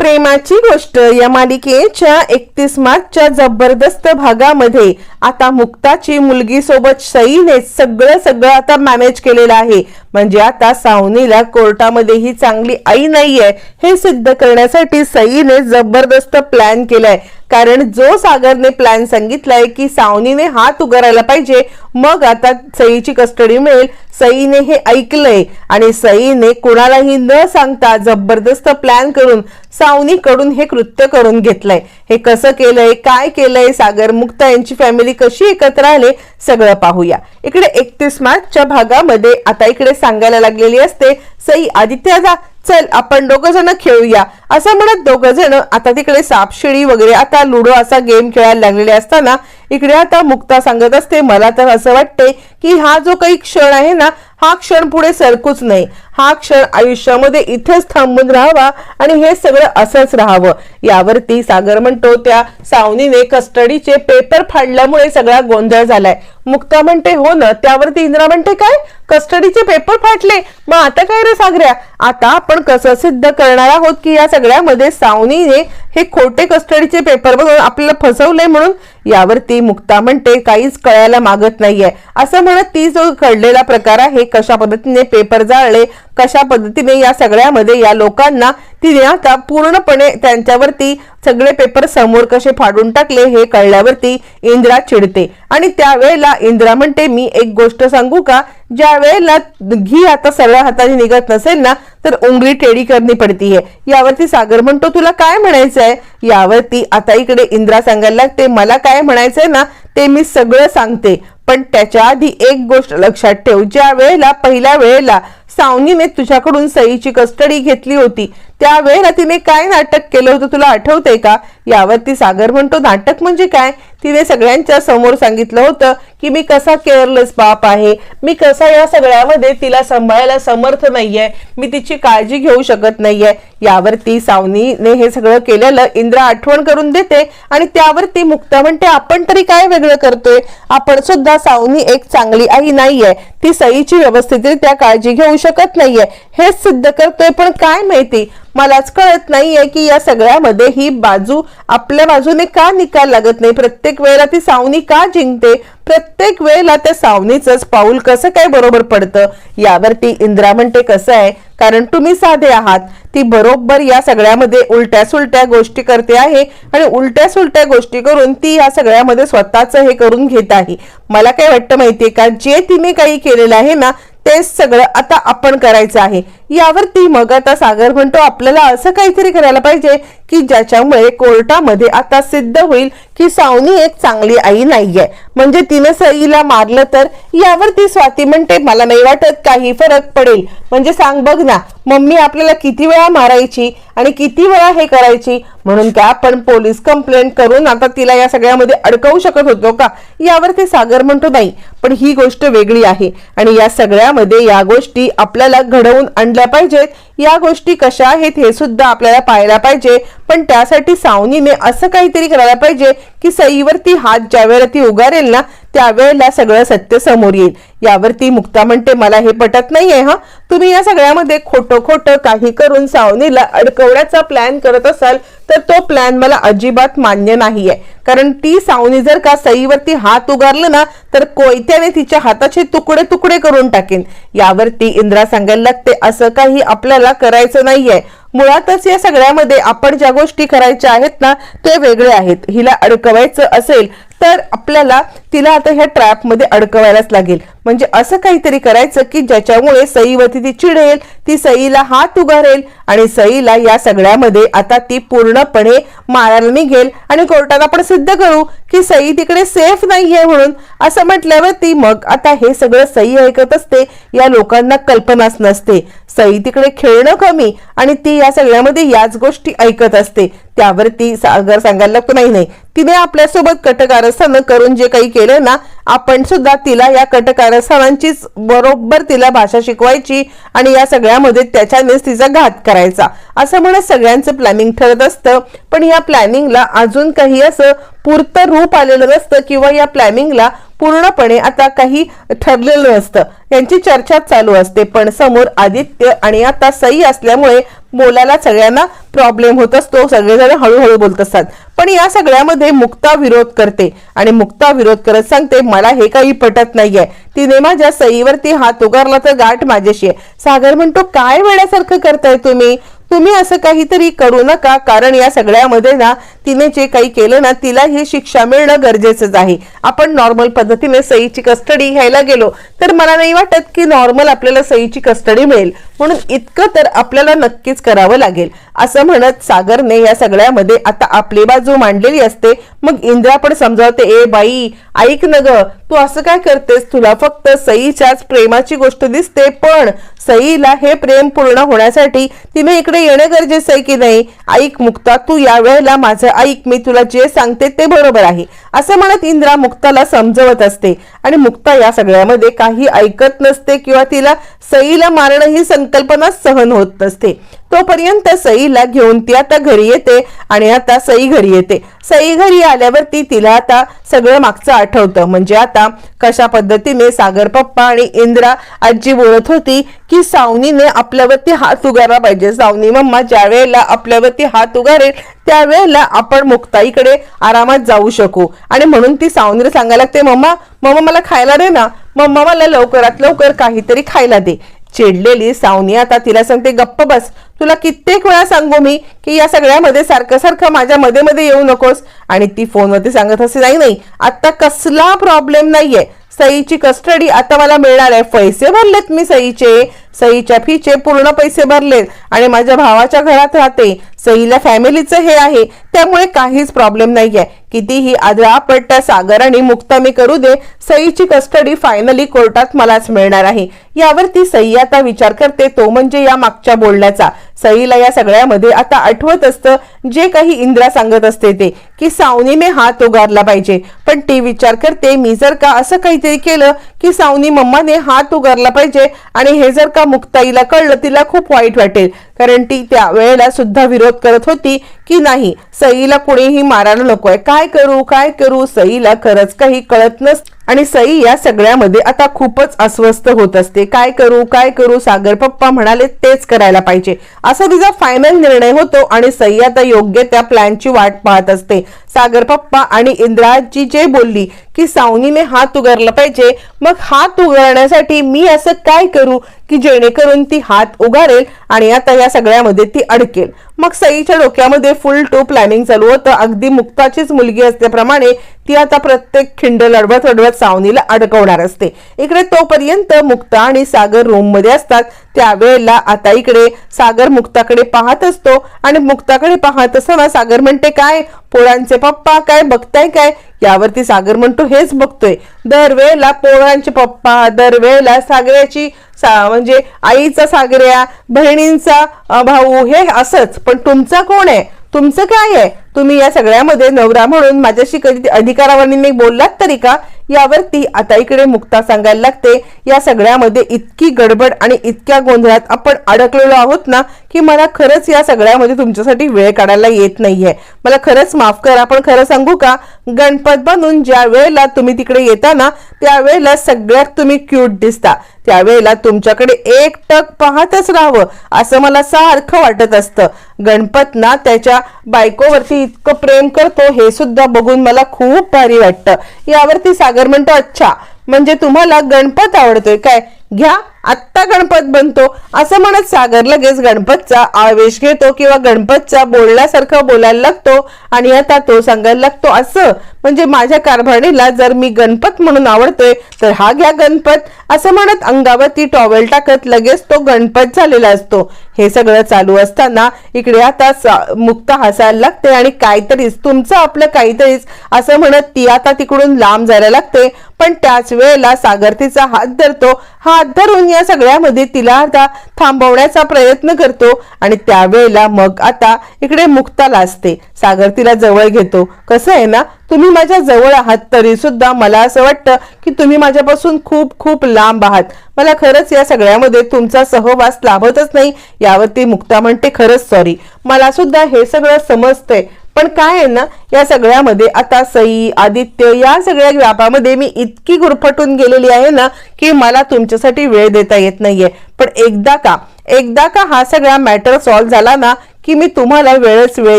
प्रेमाची गोष्ट. या मालिकेच्या एकतीस मार्चच्या जबरदस्त भागामध्ये आता मुक्ताची मुलगी सोबत सईने सगळं सगळं आता मॅनेज केलेलं आहे. म्हणजे आता सावनीला कोर्टामध्ये ही चांगली आई नाहीये हे सिद्ध करण्यासाठी सईने जबरदस्त प्लॅन केलाय. कारण जो सागरने प्लॅन सांगितलाय की सावनीने हात उगारायला पाहिजे मग आता सईची कस्टडी मिळेल. सईने हे ऐकलंय आणि सईने कुणालाही न सांगता जबरदस्त प्लॅन करून सावनीकडून हे कृत्य करून घेतलंय. हे कसं केलंय काय केलंय सागर मुक्ता यांची फॅमिली कशी एकत्र आले सगळं पाहूया. इकडे एकतीस मार्चच्या भागामध्ये आता इकडे सांगायला लागलेली असते. सई आदित्य जा चल आपण दोघ जण खेळूया. असं म्हणत दोघ जण आता तिकडे सापशिडी वगैरे आता लुडो असा गेम खेळायला लागलेले असताना इकडे आता मुक्ता सांगत असते मला तर असं वाटते की हा जो काही क्षण आहे ना हा क्षण पुढे सरकूच नाही. हा क्षण आयुष्यामध्ये इथेच थांबून राहावा आणि हे सगळं असंच राहावं. यावरती सागर म्हणतो त्या सावनीने कस्टडीचे पेपर फाडल्यामुळे सगळा गोंधळ झालाय. मुक्ता म्हणते हो ना त्यावरती इंद्रा म्हणते काय? कस्टडीचे पेपर फाटले? मग आता काय रे सागऱ्या? आता आपण कसं सिद्ध करणार आहोत की या सगळ्यामध्ये सावनीने हे खोटे कस्टडीचे पेपर बघून आपल्याला फसवलंय म्हणून यावरती मुक्ता म्हणते काहीच कळायला मागत नाहीये. असं म्हणत ती जो घडलेला प्रकार आहे कशा पद्धतीने पेपर जाळले कशा पद्धतीने या सगळ्यामध्ये या लोकांना तिने आता पूर्णपणे त्यांच्यावरती सगळे पेपर समोर कसे फाडून टाकले हे कळल्यावरती इंद्रा चिडते. आणि त्यावेळेला इंद्रा म्हणते मी एक गोष्ट सांगू का? ज्या वेळेला घी आता सगळ्या हाताने निघत नसेल ना तर उंगली टेडी करणी पडतीये. यावरती सागर म्हणतो तुला काय म्हणायचंय? यावरती आता इकडे इंद्रा सांगायला लागते मला काय म्हणायचंय ना ते मी सगळं सांगते. पण त्याच्या आधी एक गोष्ट लक्षात ठेव ज्या वेळेला पहिल्या वेळेला सावनीने तुझ्याकडून सईची कस्टडी घेतली होती त्यावेळेला तिने काय नाटक केलं होतं तुला आठवतंय का? यावरती सागर म्हणतो नाटक म्हणजे काय? तिने सगळ्यांच्या समोर सांगितलं होतं की मी कसा केअरलेस बाप आहे? मी कसा या सगळ्यामध्ये तिला सांभाळायला समर्थ नाहीये? मी तिची काळजी घेऊ शकत नाहीये? यावरती सावनीने हे सगळं केलेलं इंद्रा आठवण करून देते आणि त्यावरती मुक्ता म्हणते आपण तरी काय वेगळं करतोय? आपण सुद्धा सावनी एक चांगली आई नाहीये. ती सईची व्यवस्थितरित्या काळजी घेऊ शकत नाहीये. हेच सिद्ध करतोय पण काय माहिती? मलाच कळत नाहीये की या सगळ्यामध्ये ही बाजू आपल्या बाजूने का निकाल लागत नाही? प्रत्येक वेळेला ती सावनी का जिंकते? प्रत्येक वेळेला त्या सावनीच पाऊल कसं काय बरोबर पडतं? यावरती इंद्रा म्हणते कसं आहे? कारण तुम्ही साधे आहात. ती बरोबर या सगळ्यामध्ये उलट्या सुलट्या गोष्टी करते आहे आणि उलट्या सुलट्या गोष्टी करून ती या सगळ्यामध्ये स्वतःच हे करून घेत आहे. मला काय वाटतं माहितीये का? जे तिने काही केलेलं आहे ना तेच सगळं आता आपण करायचं आहे. यावरती मग आता सागर म्हणतो आपल्याला असं काहीतरी करायला पाहिजे की ज्याच्यामुळे कोर्टामध्ये आता सिद्ध होईल की सावनी एक चांगली आई नाहीये. म्हणजे तिनं सईला मारलं तर यावरती स्वाती म्हणते मला नाही वाटत काही फरक पडेल. म्हणजे सांग बघ ना मम्मी आपल्याला किती वेळा मारायची आणि किती वेळा हे करायची? म्हणून का आपण पोलीस कंप्लेंट करून आता तिला या सगळ्यामध्ये अडकवू शकत होतो का? यावरती सागर म्हणतो नाही पण ही गोष्ट वेगळी आहे. आणि या सगळ्या सगळ्यामध्ये या गोष्टी आपल्याला घडवून आणल्या पाहिजेत. या गोष्टी कशा आहेत हे सुद्धा आपल्याला पाहायला पाहिजे. पण त्यासाठी सावनीने असं काहीतरी करायला पाहिजे की सईवरती हात ज्या वेळेला ती उगारेल ना त्यावेळेला सगळं सत्य समोर येईल. यावरती मुक्ता म्हणते मला हे पटत नाहीये हा. तुम्ही या सगळ्यामध्ये खोटं खोटं काही करून सावनीला अडकवण्याचा प्लॅन करत असाल तर तो प्लॅन मला अजिबात मान्य नाहीये. कारण ती सावनी जर का सईवरती हात उगारलं ना तर कोयत्याने तिच्या हाताचे तुकडे तुकडे करून टाकेन. यावरती इंद्रा सांगायला लागते असं काही आपल्याला करायचं नाहीये. मुळातच या सगळ्यामध्ये आपण ज्या गोष्टी करायच्या आहेत ना ते वेगळे आहेत. हिला अडकवायचं असेल तर आपल्याला तिला आता ह्या ट्रॅपमध्ये अडकवायलाच लागेल. म्हणजे असं काहीतरी करायचं की ज्याच्यामुळे सईवरती ती चिडेल ती सईला हात उगारेल आणि सईला या सगळ्यामध्ये आता ती पूर्णपणे मारायला निघेल आणि कोर्टात आपण सिद्ध करू की सई तिकडे सेफ नाहीये म्हणून. असं म्हटल्यावर ती मग आता हे सगळं सई ऐकत असते या लोकांना कल्पनाच नसते. सई तिकडे खेळणं कमी आणि ती या सगळ्यामध्ये याच गोष्टी ऐकत असते. त्यावरती सागर सांगायला लागतो नाही नाही. तिने आपल्यासोबत कटकारस्थानं करून जे काही केलं ना आपण सुद्धा तिला या कटकारस्थानांचीच बरोबर तिला भाषा शिकवायची आणि या सगळ्यामध्ये त्याच्यानेच तिचा घात करायचा. असं म्हणत सगळ्यांचं प्लॅनिंग ठरत असतं. पण या प्लॅनिंगला अजून काही असं पुरतं रूप आलेलं नसतं किंवा या प्लॅनिंगला पूर्णपणे आता काही ठरलेलं नसतं. यांची चर्चा चालू असते पण समोर आदित्य आणि आता सई असल्यामुळे बोलायला सगळ्यांना प्रॉब्लेम होत असतो. सगळेजण हळूहळू बोलत असतात. पण या सगळ्यामध्ये मुक्ता विरोध करते आणि मुक्ता विरोध करत सांगते मला हे काही पटत नाहीये. तिने माझ्या सईवरती हात उगारला तर गाठ माझ्याशी आहे. सागर म्हणतो काय वेळासारखं करताय तुम्ही? तुम्ही असं काहीतरी करू नका कारण या सगळ्यामध्ये ना तिने जे काही केलं ना तिला ही शिक्षा मिळणं गरजेचंच आहे. आपण नॉर्मल पद्धतीने सईची कस्टडी घ्यायला गेलो तर मला नाही वाटत की नॉर्मल आपल्याला सईची कस्टडी मिळेल. म्हणून इतकं तर आपल्याला नक्कीच करावं लागेल. असं म्हणत सागरने या सगळ्यामध्ये आता आपली बाजू मांडलेली असते. मग इंद्रा पण समजावते ए बाई ऐक न ग तू असं काय करतेस? तुला फक्त सईच्याच प्रेमाची गोष्ट दिसते पण सईला हे प्रेम पूर्ण होण्यासाठी तिने इकडे येणं गरजेचं आहे की नाही? ऐक मुक्ता तू या वेळेला माझं ऐक मी तुला जे सांगते ते बरोबर आहे. असं म्हणत इंद्रा मुक्ताला समजवत असते. आणि मुक्ता या सगळ्यामध्ये काही ऐकत नसते किंवा तिला सईला मारणं ही संकल्पना सहन होत नसते. तोपर्यंत सईला घेऊन ती आता घरी येते आणि आता सई घरी येते. सई घरी आल्यावरती तिला आता सगळं मागचं आठवतं. म्हणजे आता कशा पद्धतीने सागर पप्पा आणि इंद्रा आजी बोलत होती की सावनीने आपल्यावरती हात उगारला पाहिजे. सावनी मम्मा ज्या वेळेला आपल्यावरती हात उगारेल त्यावेळेला आपण मुक्ताईकडे आरामात जाऊ शकू. आणि म्हणून ती सावनीला सांगायला लागते मम्मा मम्मा मला खायला दे ना. मम्मा मला लवकरात लवकर काहीतरी खायला दे. चिडलेली सावनी आता तिला सांगते गप्प बस. तुला कित्येक वेळा सांगू मी की या सगळ्यामध्ये सारखं सारखं माझ्या मध्ये मध्ये येऊ नकोस. आणि ती फोनवरती सांगत असे नाही नाही आता कसला प्रॉब्लेम नाहीये. सईची कस्टडी आता मला मिळणार आहे. पैसे भरलेत मी सईचे. सईच्या फीचे पूर्ण पैसे भरलेत. आणि माझ्या भावाच्या घरात राहते. सईला फॅमिलीचं हे आहे. त्यामुळे काहीच प्रॉब्लेम नाही आहे कितीही आदळापट्ट सागर आणि मुक्ता मी करू दे सईची कस्टडी फायनली कोर्टात मलाच मिळणार आहे. यावर ती सई आता विचार करते तो म्हणजे या मागच्या बोलण्याचा. सईला या सगळ्यामध्ये आता आठवत असतं जे काही इंद्रा सांगत असते ते की सावनीने हात उगारला पाहिजे. पण ती विचार करते मी जर का असं काहीतरी केलं की सावनी मम्माने हात उगारला पाहिजे आणि हे जर का मुक्ताईला कळलं तिला खूप वाईट वाटेल. कारण ती त्या वेळेला सुद्धा विरोध करत होती की नाही सईला कुणीही मारायला नकोय. काय करू काय करू सईला खरंच काही कळत नस आणि सई या सगळ्यामध्ये आता खूपच अस्वस्थ होत असते. काय करू काय करू सागर पप्पा म्हणाले तेच करायला पाहिजे. असा तिचा फायनल निर्णय होतो आणि सई आता योग्य त्या प्लॅनची वाट पाहत असते. सागर पप्पा आणि इंद्राजी जे बोलली की सावनीने हात उगारला पाहिजे मग हात उगारण्यासाठी मी असं काय करू? की जेणेकरून ती हात उगारेल आणि आता या सगळ्यामध्ये ती अडकेल. मग सईच्या डोक्यामध्ये फुल टू प्लॅनिंग चालू होतं. अगदी मुक्ताचीच मुलगी असल्याप्रमाणे ती आता प्रत्येक खिंड लढवत लढवत सावनीला अडकवणार असते. इकडे तोपर्यंत मुक्ता आणि सागर रूममध्ये असतात. त्यावेळेला आता इकडे सागर मुक्ताकडे पाहत असतो. आणि मुक्ताकडे पाहत असताना सागर म्हणते काय? पोळांचे पप्पा? काय बघताय काय? यावरती सागर म्हणतो हेच बघतोय. दरवेळेला पोळांचे पप्पा दरवेळेला सागऱ्याची सा म्हणजे आईचा सागऱ्या बहिणींचा भाऊ हे असंच. पण तुमचं कोण आहे? तुमचं काय आहे? तुम्ही या सगळ्यामध्ये नवरा म्हणून माझ्याशी कधी अधिकारावरीने बोललात तरी का? यावरती आता इकडे मुक्ता सांगायला लागते. या सगळ्यामध्ये इतकी गडबड आणि इतक्या गोंधळात आपण अडकलेलो आहोत ना की मला खरंच या सगळ्यामध्ये तुमच्यासाठी वेळ काढायला येत नाहीये. मला खरंच माफ करा पण खरं सांगू का? गणपत बनून ज्या वेळेला तुम्ही तिकडे येता ना त्यावेळेला सगळ्यात तुम्ही क्यूट दिसता. त्यावेळेला तुमच्याकडे एक टक पाहतच राहावं असं मला सारखं वाटत असतं. गणपत ना त्याच्या बायकोवरती इतकं प्रेम करतो हे सुद्धा बघून मला खूप भारी वाटतं. यावरती सागर म्हणतो अच्छा म्हणजे तुम्हाला गणपत आवडतोय काय? घ्या आत्ता गणपत बनतो. असं म्हणत सागर लगेच गणपतचा आवेश घेतो किंवा गणपतचा बोलण्यासारखं बोलायला लागतो आणि आता तो सांगायला लागतो असं. म्हणजे माझ्या कारभारणीला जर मी गणपत म्हणून आवडतोय तर हा घ्या गणपत. असं म्हणत अंगावरती टॉवेल टाकत लगेच तो गणपत झालेला असतो. हे सगळं चालू असताना इकडे आता सा- मुक्ता हसायला लागते आणि काहीतरीच तुमचं आपलं काहीतरीच असं म्हणत ती आता तिकडून लांब जायला लागते. पण त्याच वेळेला सागर तिचा हात धरतो. हा हात धरून या सगळ्यामध्ये तिला आता थांबवण्याचा प्रयत्न करतो आणि त्यावेळेला मग आता इकडे मुक्ताला असते. सागर तिला जवळ घेतो. कसं आहे ना तुम्ही माझ्या जवळ आहात तरी सुद्धा मला असं वाटतं की तुम्ही माझ्यापासून खूप खूप लांब आहात. मला खरंच या सगळ्यामध्ये तुमचा सहवास लाभतच नाही. यावरती मुक्ता म्हणते खरंच सॉरी मला सुद्धा हे सगळं समजतंय. पण काय आहे ना या सगळ्यामध्ये आता सई आदित्य या सगळ्या व्यापामध्ये मी इतकी गुरफटून गेलेली आहे ना की मला तुमच्यासाठी वेळ देता येत नाहीये. पण एकदा का एकदा का हा सगळा मॅटर सॉल्व्ह झाला ना की मी तुम्हाला वेळच वेळ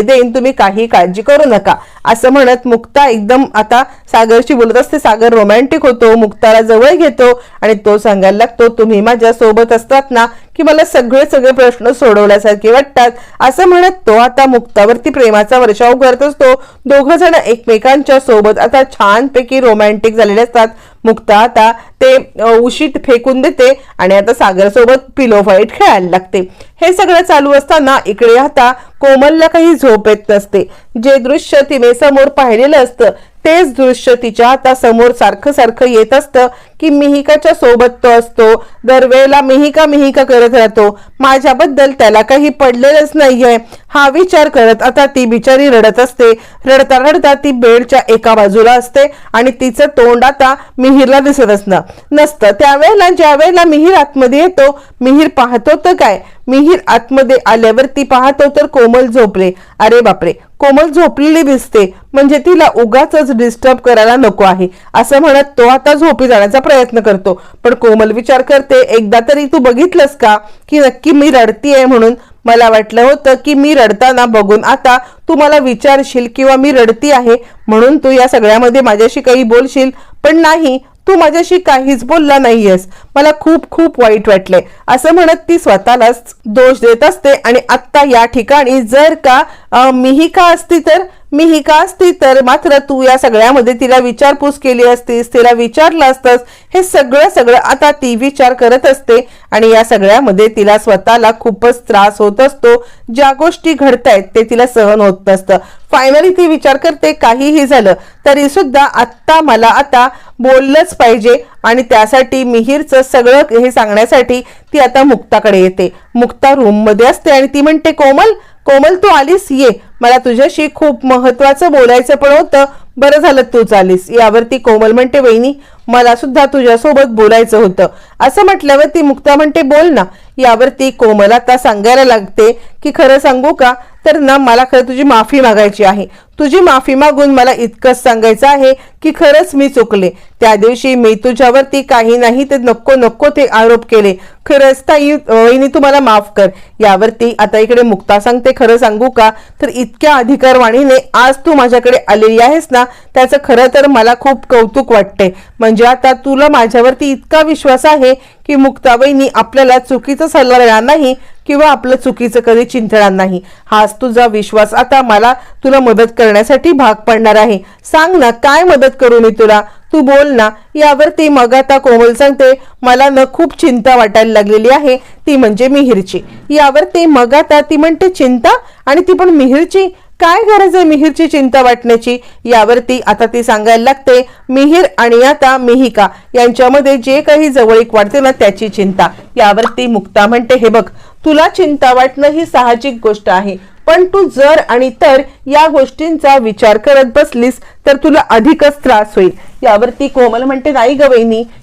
देईन तुम्ही काही काळजी करू नका. असं म्हणत मुक्ता एकदम आता सागरशी बोलत असते. सागर रोमॅन्टिक होतो मुक्ताला जवळ घेतो आणि तो सांगायला लागतो तुम्ही माझ्या सोबत असतात ना की मला सगळे सगळे प्रश्न सोडवल्यासारखे वाटतात. असं म्हणत तो आता मुक्तावरती प्रेमाचा वर्षाव करत असतो. दोघ जण एकमेकांच्या सोबत आता छानपैकी रोमॅन्टिक झालेले असतात. मुक्ता. आता ते उशीत फेकून देते आणि आता सागरसोबत पिलो फाईट खेळायला लागते. हे सगळं चालू असताना इकडे आता कोमलला काही झोप येत नसते. जे दृश्य तिने समोर पाहिलेलं असतं तेच दृश्य तिच्या आता समोर सारखं सारखं येत असतं की मिहिकाच्या सोबत तो असतो. दरवेळेला मिहिका मिहिका करत राहतो. माझ्याबद्दल त्याला काही पडलेलंच नाहीये. हा विचार करत आता ती बिचारी रडत असते. रडता रडता ती बेडच्या एका बाजूला असते आणि तिचं तोंड आता मिहिरला दिसत असणं. नसतं. त्यावेळेला ज्यावेळेला मिहिर आतमध्ये येतो मिहिर पाहतो तर काय? मीही आतमध्ये आल्यावर ती पाहतो तर कोमल झोपले. अरे बापरे कोमल झोपलेली दिसते. म्हणजे तिला उगाच डिस्टर्ब करायला नको आहे. असं म्हणत तो आता झोपी जाण्याचा प्रयत्न करतो. पण कोमल विचार करते एकदा तरी तू बघितलंस का की नक्की मी रडतीये म्हणून? मला वाटलं होतं की मी रडताना बघून आता तू मला विचारशील किंवा मी रडती आहे म्हणून तू या सगळ्यामध्ये माझ्याशी काही बोलशील. पण नाही तू माझ्याशी काहीच बोलला नाहीयेस. मला खूप खूप वाईट वाटले. असं म्हणत ती स्वतःलाच दोष देत असते आणि आत्ता या ठिकाणी जर का मीही का असती तर मी ही का असती? तर मात्र तू या सगळ्यामध्ये तिला विचारपूस केली असतीस तिला विचारलं असतंस. हे सगळं सगळं आता ती विचार करत असते आणि या सगळ्यामध्ये तिला स्वतःला खूपच त्रास होत असतो. ज्या गोष्टी घडतायत ते तिला सहन होत नसतं. फायनली ती विचार करते काहीही झालं तरी सुद्धा आत्ता मला आता बोललंच पाहिजे आणि त्यासाठी मिहीरचं सगळं हे सांगण्यासाठी ती आता मुक्ताकडे येते. मुक्ता रूममध्ये असते आणि ती म्हणते कोमल कोमल तू आलीस? ये. मला तुझ्याशी खूप महत्वाचं बोलायचं पण होतं. बरं झालं तूच आलीस यावरती कोमल म्हणते वहिनी मला सुद्धा तुझ्यासोबत बोलायचं होतं. असं म्हटल्यावर ती मुक्ता म्हणते बोल ना. यावरती कोमल आता सांगायला लागते की खरं सांगू का? तर ना मला खरं तुझी माफी मागायची आहे. तुझी माफी मागून मला इतकंच सांगायचं आहे की खरंच मी चुकले. त्या दिवशी मी तुझ्यावरती काही नाही ते नको नको ते आरोप केले. खरंच ताई वहिनी तुम्हाला माफ कर. यावरती आता इकडे मुक्ता सांगते खरं सांगू का? तर इतक्या अधिकारवाणीने आज तू माझ्याकडे आलेली आहेस ना त्याचं खरं तर मला खूप कौतुक वाटते. म्हणजे आता तुला माझ्यावरती इतका विश्वास आहे की मुक्ता वहिनी आपल्याला चुकीचा सल्ला देणार नाही किंवा आपलं चुकीचं कधी चिंतणार नाही. हाच तुझा विश्वास. आता मला तुला मदत करण्यासाठी भाग पडणार आहे. सांग ना काय मदत करू मी तुला? तू बोल ना. यावरती मग आता कोमल सांगते मला न खूप चिंता वाटायला लागलेली आहे. ती म्हणजे मिहिरची. यावरती मग आता ती म्हणते चिंता आणि ती पण मिहिरची. काय गरज आहे मिहिरची चिंता वाटण्याची? यावरती आता ती सांगायला लागते. मिहिर आणि आता मिहिका यांच्यामध्ये जे काही जवळीक वाढते ना त्याची चिंता. यावरती मुक्ता म्हणते हे बघ तुला चिंता वाटणं ही साहजिक गोष्ट आहे. पण तू जर आणि तर या गोष्टींचा विचार करत बसलीस तर तुला अधिकच त्रास होईल. यावरती कोमल म्हणते नाही ग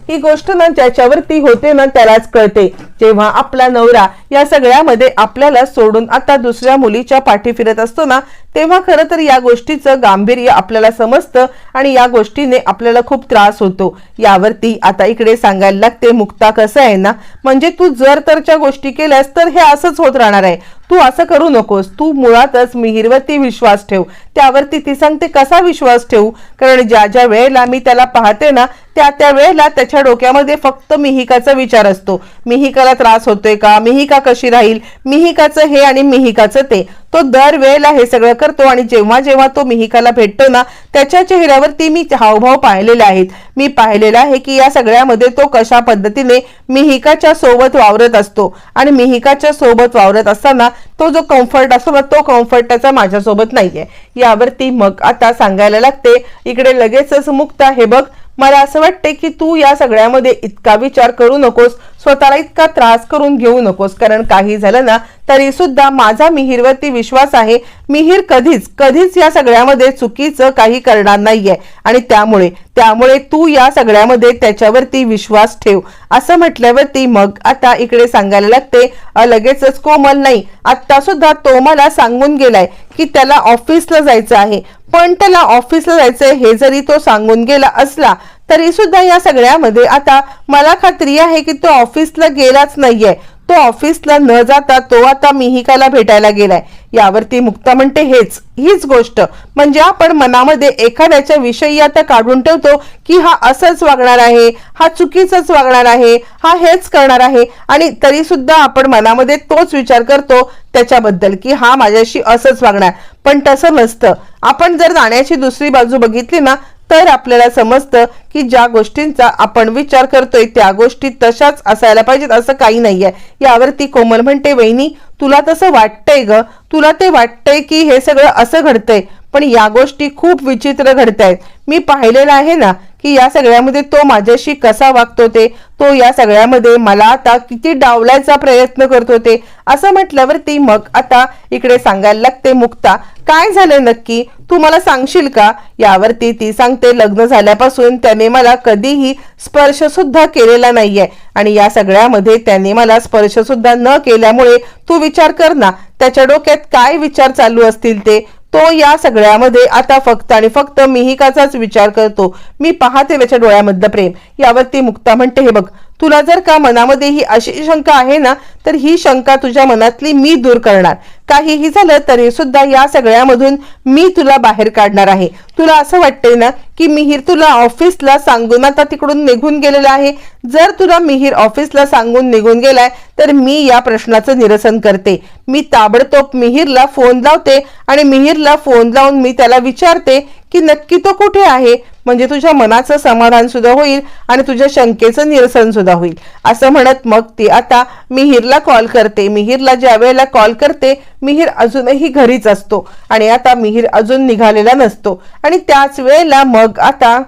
ही गोष्ट ना ज्याच्यावरती होते ना त्यालाच कळते. जेव्हा आपला नवरा या सगळ्यामध्ये आपल्याला सोडून आता दुसऱ्या मुलीच्या पाठी फिरत असतो ना तेव्हा खरं तर या गोष्टीचं गांभीर्य आपल्याला समजतं आणि या गोष्टीने आपल्याला खूप त्रास होतो. यावरती आता इकडे सांगायला लागते मुक्ता कसं आहे ना? म्हणजे तू जर तरच्या गोष्टी केल्यास तर हे असंच होत राहणार आहे. तू असं करू नकोस. तू मुळातच मिहिरवरती विश्वास ठेव. त्यावरती ती सांगते कसा विश्वास ठेवू. कारण ज्या ज्या वेळेला मी त्याला पाहते ना त्या त्या वेळेला त्याच्या डोक्यामध्ये फक्त मिहिकाचा विचार असतो. मिहिकाला त्रास होतोय का? मिहिका कशी राहील? मिहिकाचं हे आणि मिहिकाचं ते. तो दर वेळेला हे सगळं करतो आणि जेव्हा जेव्हा तो मिहिकाला भेटतो ना त्याच्या चेहऱ्यावरती मी हावभाव पाहिलेले आहेत. मी पाहिलेलं आहे की या सगळ्यामध्ये तो कशा पद्धतीने मिहिकाच्या सोबत वावरत असतो. आणि मिहिकाच्या सोबत वावरत असताना तो जो कम्फर्ट असतो ना तो कम्फर्ट त्याचा माझ्यासोबत नाहीये. यावरती मग आता सांगायला लागते. इकडे लगेचच मुक्ता हे बघ मला असं वाटते की तू या सगळ्यामध्ये इतका विचार करू नकोस. स्वतःला इतका त्रास करून घेऊ नकोस कारण काही झालं ना तरी सुद्धा माझा मिहीरवरती विश्वास आहे. मिहीर कधीच कधीच या सगळ्यामध्ये चुकीचं काही करणार नाहीये. आणि त्यामुळे त्यामुळे तू या सगळ्यामध्ये त्याच्यावरती विश्वास ठेव. असं म्हटल्यावरती मग आता इकडे सांगायला लागते लगेचच कोमल नाही. आता सुद्धा तो मला सांगून गेलाय की त्याला ऑफिसला जायचं आहे. पण त्याला ऑफिसला जायचंय हे जरी तो सांगून गेला असला तरी सुद्धा या सगळ्यामध्ये आता मला खात्री आहे की तो ऑफिसला गेलाच नाहीये. तो ऑफिसला न जाता तो आता मिहिकाला भेटायला गेलाय. यावरती मुक्ता म्हणते हेच हीच गोष्ट. म्हणजे आपण मनामध्ये एखाद्याच्या विषयी आता काढून ठेवतो की हा असंच वागणार आहे हा चुकीचंच वागणार आहे हा हेच करणार आहे. आणि तरी सुद्धा आपण मनामध्ये तोच विचार करतो त्याच्याबद्दल की हा माझ्याशी असंच वागणार. पण तसं नसतं. आपण जर जाण्याची दुसरी बाजू बघितली ना तर आपल्याला समजतं की ज्या गोष्टींचा आपण विचार करतोय त्या गोष्टी तशाच असायला पाहिजेत असं काही नाहीये. यावरती कोमल म्हणते वहिनी तुला तसं वाटतंय ग. तुला ते वाटतंय की हे सगळं असं घडतंय. पण या गोष्टी खूप विचित्र घडत आहेत मी पाहिलेलं आहे ना की या सगळ्यामध्ये तो माझ्याशी कसा वागतो ते तो या सगळ्यामध्ये मला आता किती डावलायचा प्रयत्न करतो ते असं म्हटल्यावरती मग आता इकडे सांगायला लागते मुक्ता. काय झालं नक्की? तू मला सांगशील का? यावरती ती सांगते लग्न झाल्यापासून त्याने मला कधीही स्पर्श सुद्धा केलेला नाहीये. आणि या सगळ्यामध्ये त्याने मला स्पर्श सुद्धा न केल्यामुळे तू विचार कर ना त्याच्या डोक्यात काय विचार चालू असतील ते तो या सगळ्यामध्ये आता फक्त आणि फक्त मिहिकाचाच विचार करतो. मी पाहते त्याच्या डोळ्यामधलं प्रेम. यावरती मुक्ता म्हणते हे बघ तुला जर का मनामध्ये ही अशी शंका आहे ना तर ही शंका तुझ्या मनातली मी दूर करणार. काहीही झालं तरी सुद्धा या सगळ्यामधून मी तुला बाहेर काढणार आहे. तुला असं वाटतंय ना की मिहीर तुला ऑफिसला सांगून आता तिकडून निघून गेलेला आहे? जर तुला मिहीर ऑफिसला सांगून निघून गेलाय तर मी या प्रश्नाचं निरसन करते. मी ताबडतोब मिहीरला फोन लावते आणि मिहीरला फोन लावून मी त्याला विचारते की नक्की तो कुठे आहे? म्हणजे तुझ्या मनाचं समाधान सुद्धा होईल आणि तुझ्या शंकेचं निरसन सुद्धा होईल. असं म्हणत मग ती आता मिहीरला कॉल करते. मिहीरला ज्या वेळेला कॉल करते मिहीर अजूनही घरीच असतो. आणि आता मिहीर अजून निघालेला नसतो. आणि त्याच वेळेला मग आता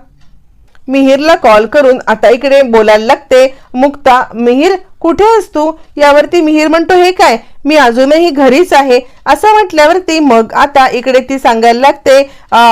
मिहीरला कॉल करून आता इकडे बोलायला लागते. मुक्ता मिहीर कुठे आहेस तू यावरती मिहीर म्हणतो हे काय? मी अजूनही घरीच आहे. असं म्हटल्यावरती मग आता इकडे ती सांगायला लागते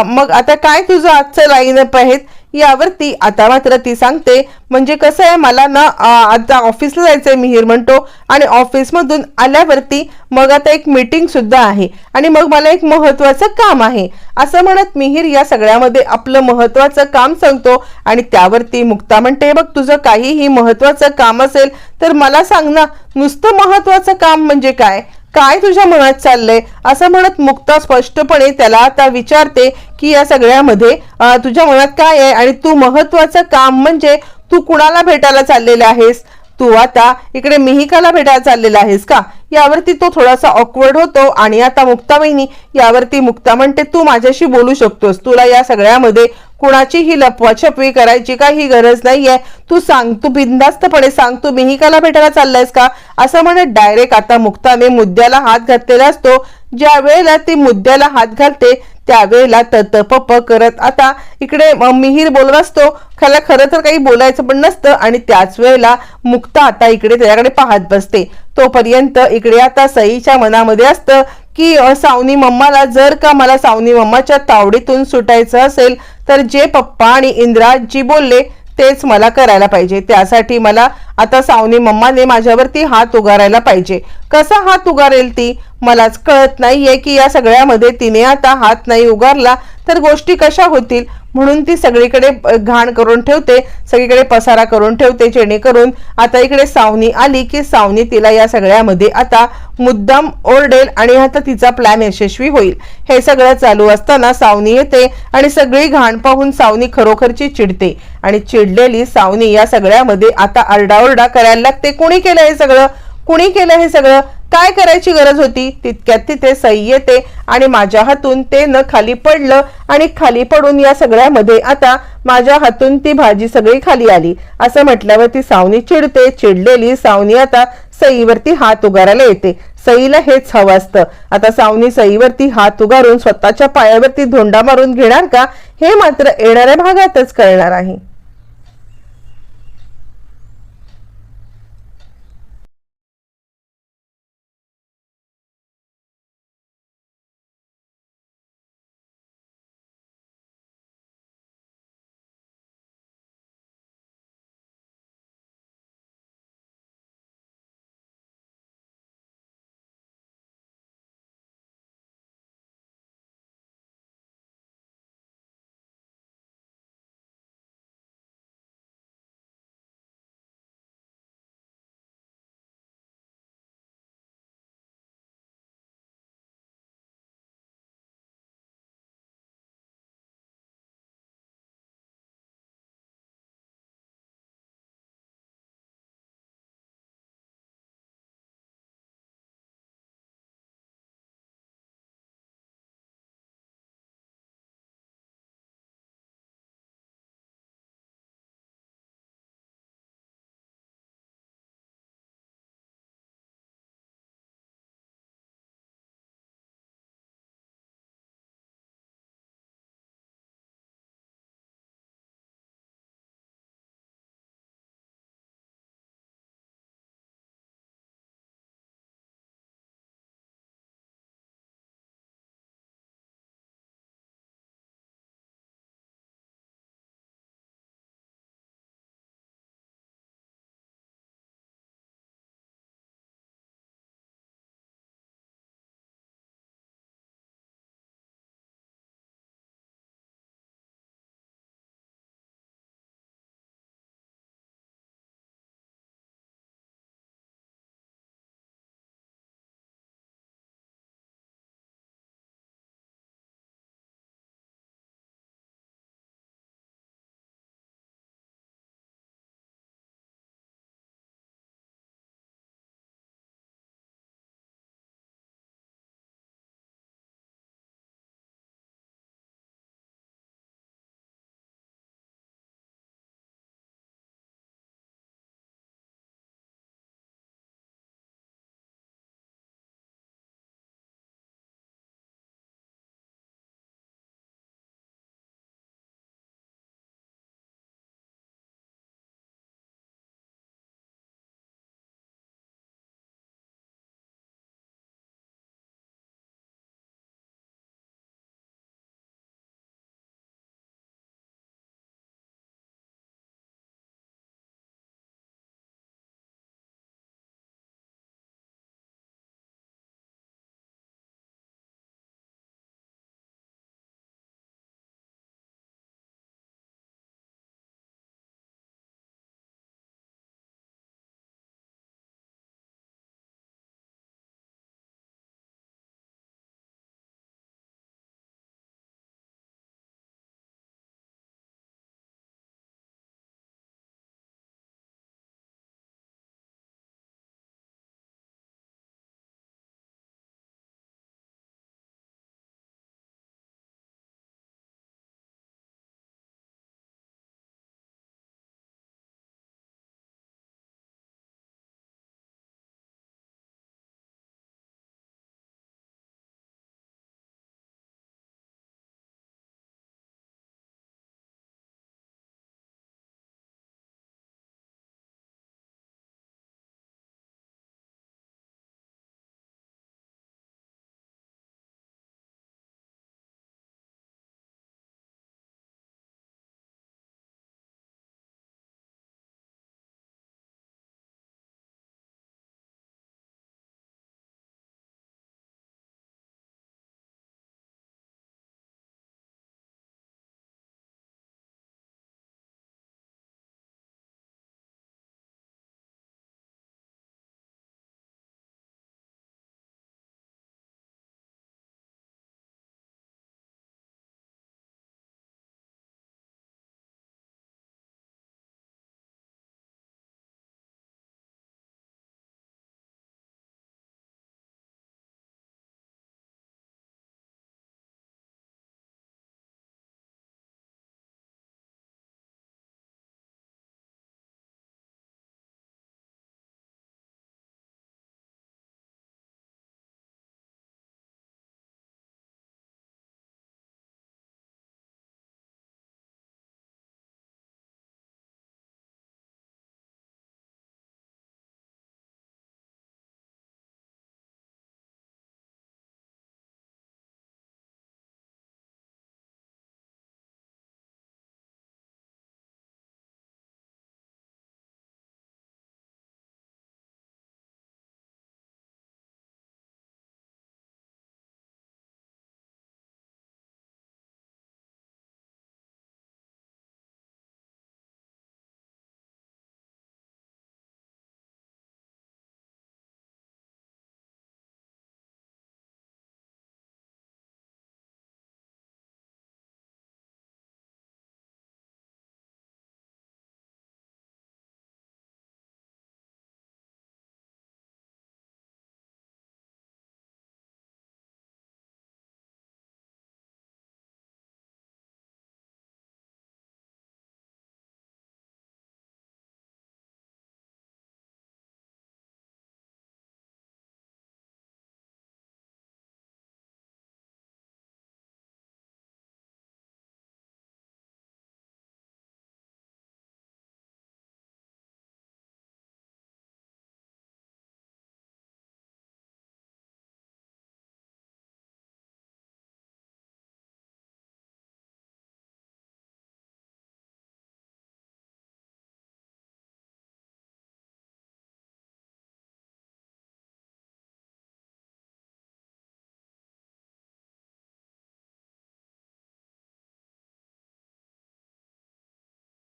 मग आता काय तुझं आजचं लाईनअप आहेत यावरती आता मात्र ती सांगते म्हणजे कसं आहे मला ना आता ऑफिसला जायचंय मिहीर म्हणतो आणि ऑफिसमधून आल्यावरती मग आता एक मीटिंग सुद्धा आहे आणि मग मला एक महत्वाचं काम आहे. असं म्हणत मिहीर या सगळ्यामध्ये आपलं महत्वाचं काम सांगतो आणि त्यावरती मुक्ता म्हणते बघ तुझं काहीही महत्वाचं काम असेल तर मला सांग ना नुसतं महत्वाचं काम म्हणजे काय? काय तुझ्या मनात चाललंय? असं म्हणत मुक्ता स्पष्टपणे त्याला आता विचारते की या सगळ्यामध्ये तुझ्या मनात काय आहे आणि तू महत्वाचं काम म्हणजे तू कुणाला भेटायला चाललेला आहेस? तू आता इकडे मिहिकाला भेटायला चाललेला आहेस का? यावरती तो थोडासा ऑकवर्ड होतो आणि आता मुक्ता वहिनी यावरती मुक्ता म्हणते तू माझ्याशी बोलू शकतोस. तुला या सगळ्यामध्ये कुणाचीही लपवाछपवी करायची काही गरज नाहीये. तू सांग तू बिंदास्तपणे सांग तू मिहिकाला भेटायला चाललायस का? असं म्हणत डायरेक्ट आता मुक्ताने मुद्द्याला हात घातलेला असतो. ज्या वेळेला ती मुद्द्याला हात घालते त्यावेळेला ततपप करत. आता इकडे मिहीर बोलत असतो. खाला खरं तर काही बोलायचं पण नसतं आणि त्याच वेळेला मुक्ता आता इकडे त्याच्याकडे पाहत बसते. तोपर्यंत इकडे आता सईच्या मनामध्ये असतं की सावनी मम्माला जर का मला सावनी मम्माच्या तावडीतून सुटायचं असेल तर जे पप्पा आणि इंद्राजी बोलले तेच मला करायला पाहिजे. त्यासाठी मला आता सावनी मम्माने माझ्यावरती हात उगारायला पाहिजे. कसा हात उगारेल ती? मलाच कळत नाहीये की या सगळ्यामध्ये तिने आता हात नाही उगारला तर गोष्टी कशा होतील? म्हणून ती सगळीकडे घाण करून ठेवते सगळीकडे पसारा करून ठेवते जेणेकरून आता इकडे सावनी आली की सावनी तिला या सगळ्यामध्ये आता मुद्दाम ओरडेल आणि आता तिचा प्लॅन यशस्वी होईल. हे सगळं चालू असताना सावनी येते आणि सगळी घाण पाहून सावनी खरोखरची चिडते. आणि चिडलेली सावनी या सगळ्यामध्ये आता आरडाओरडा करायला लागते. कोणी केलं हे सगळं? कुणी केलं हे सगळं? काय करायची गरज होती? तितक्यात तिथे सई येते आणि माझ्या हातून ते न खाली पडलं आणि खाली पडून या सगळ्यामध्ये आता माझ्या हातून ती भाजी सगळी खाली आली. असं म्हटल्यावर ती सावनी चिडते चिडलेली सावनी आता सईवरती हात उगारायला येते. सईला हेच हवं असतं. आता सावनी सईवरती हात उगारून स्वतःच्या पायावरती धोंडा मारून घेणार का? हे मात्र येणाऱ्या भागातच कळणार आहे.